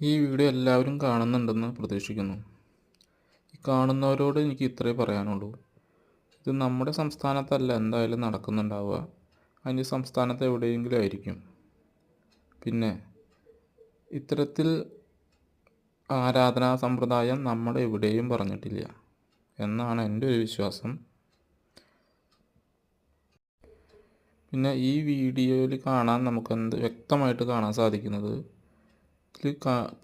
ഈ വീഡിയോ എല്ലാവരും കാണുന്നുണ്ടെന്ന് പ്രതീക്ഷിക്കുന്നു. ഈ കാണുന്നവരോട് എനിക്ക് ഇത്രേ പറയാനുള്ളൂ. ഇത് നമ്മുടെ സംസ്ഥാനത്തല്ല എന്തായാലും നടക്കുന്നുണ്ടാവുക. അന്യ സംസ്ഥാനത്ത് എവിടെയെങ്കിലും ആയിരിക്കും. പിന്നെ ഇത്തരത്തിൽ ആരാധനാ സമ്പ്രദായം നമ്മുടെ എവിടെയും പറഞ്ഞിട്ടില്ല എന്നാണ് എന്റെ ഒരു വിശ്വാസം. പിന്നെ ഈ വീഡിയോയിൽ കാണാൻ നമുക്ക് എന്ത് വ്യക്തമായിട്ട് കാണാൻ സാധിക്കുന്നത്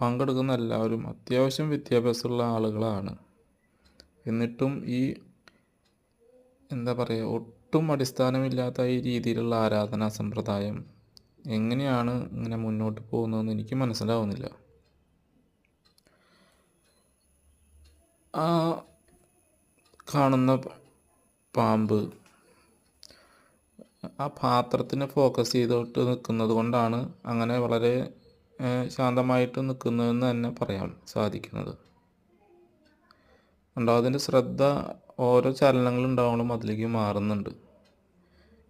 പങ്കെടുക്കുന്ന എല്ലാവരും അത്യാവശ്യം വിദ്യാഭ്യാസമുള്ള ആളുകളാണ്. എന്നിട്ടും ഈ എന്താ പറയുക ഒട്ടും അടിസ്ഥാനമില്ലാത്ത ഈ രീതിയിലുള്ള ആരാധനാ സമ്പ്രദായം എങ്ങനെയാണ് ഇങ്ങനെ മുന്നോട്ട് പോകുന്നതെന്ന് എനിക്ക് മനസ്സിലാവുന്നില്ല. ആ കാണുന്ന പാമ്പ് ആ പാത്രത്തിനെ ഫോക്കസ് ചെയ്തോട്ട് നിൽക്കുന്നത് കൊണ്ടാണ് അങ്ങനെ വളരെ ശാന്തമായിട്ട് നിൽക്കുന്നതെന്ന് തന്നെ പറയാൻ സാധിക്കുന്നത്. ഉണ്ടാവതിന്റെ ശ്രദ്ധ ഓരോ ചലനങ്ങൾ ഉണ്ടാവുമ്പോഴും അതിലേക്ക് മാറുന്നുണ്ട്.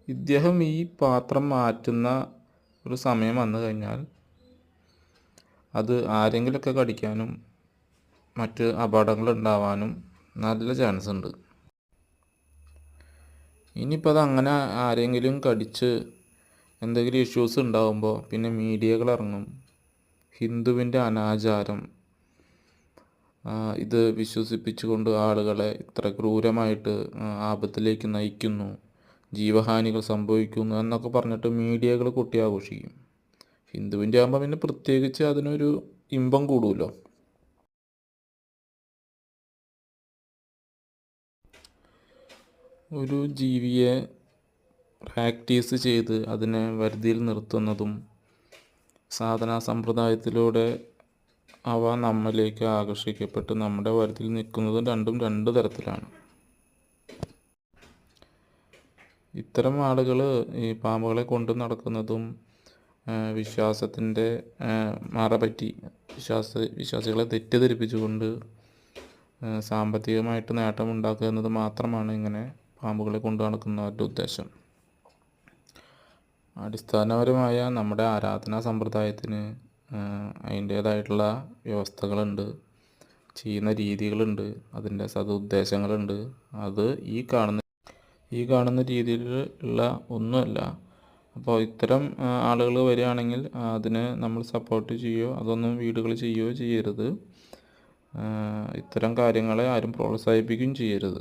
ഇദ്ദേഹം ഈ പാത്രം മാറ്റുന്ന ഒരു സമയം വന്നു കഴിഞ്ഞാൽ അത് ആരെങ്കിലുമൊക്കെ കടിക്കാനും മറ്റ് അപകടങ്ങൾ ഉണ്ടാവാനും നല്ല ചാൻസ് ഉണ്ട്. ഇനിയിപ്പോൾ അത് അങ്ങനെ ആരെങ്കിലും കടിച്ച് എന്തെങ്കിലും ഇഷ്യൂസ് ഉണ്ടാകുമ്പോൾ പിന്നെ മീഡിയകൾ ഇറങ്ങും. ഹിന്ദുവിന്റെ അനാചാരം. ഇത് വിശ്വസിപ്പിച്ചുകൊണ്ട് ആളുകളെ ഇത്ര ക്രൂരമായിട്ട് ആപത്തിലേക്ക് നയിക്കുന്നു. ജീവഹാനികൾ സംഭവിക്കുന്നു എന്നൊക്കെ പറഞ്ഞിട്ട് മീഡിയകൾ കുട്ടി ആഘോഷിക്കും. ഹിന്ദുവിന്റെ ആകുമ്പോൾ പിന്നെ പ്രത്യേകിച്ച് അതിനൊരു ഇമ്പം കൂടുമല്ലോ. ഒരു ജീവിയെ പ്രാക്ടീസ് ചെയ്ത് അതിനെ വരുതിയിൽ നിർത്തുന്നതും സാധനാ സമ്പ്രദായത്തിലൂടെ അവ നമ്മിലേക്ക് ആകർഷിക്കപ്പെട്ട് നമ്മുടെ വരത്തിൽ നിൽക്കുന്നതും രണ്ടും രണ്ട് തരത്തിലാണ്. ഇത്തരം ആളുകൾ ഈ പാമ്പുകളെ കൊണ്ടു നടക്കുന്നതും വിശ്വാസത്തിന്റെ മറപറ്റി വിശ്വാസ വിശ്വാസികളെ തെറ്റിദ്ധരിപ്പിച്ചുകൊണ്ട് സാമ്പത്തികമായിട്ട് നേട്ടമുണ്ടാക്കുക എന്നത് മാത്രമാണ് ഇങ്ങനെ പാമ്പുകളെ കൊണ്ടു നടക്കുന്നവരുടെ ഉദ്ദേശം. അടിസ്ഥാനപരമായ നമ്മുടെ ആരാധനാ സമ്പ്രദായത്തിന് അതിന്റേതായിട്ടുള്ള വ്യവസ്ഥകളുണ്ട് ചെയ്യുന്ന രീതികളുണ്ട് അതിന്റെ സതുദ്ദേശങ്ങളുണ്ട്. അത് ഈ കാണുന്ന ഈ കാണുന്ന രീതിയിൽ ഉള്ള ഒന്നുമല്ല. അപ്പോൾ ഇത്തരം ആളുകൾ വരികയാണെങ്കിൽ അതിന് നമ്മൾ സപ്പോർട്ട് ചെയ്യുകയോ അതൊന്നും വീടുകൾ ചെയ്യുകയോ ചെയ്യരുത്. ഇത്തരം കാര്യങ്ങളെ ആരും പ്രോത്സാഹിപ്പിക്കുകയും ചെയ്യരുത്.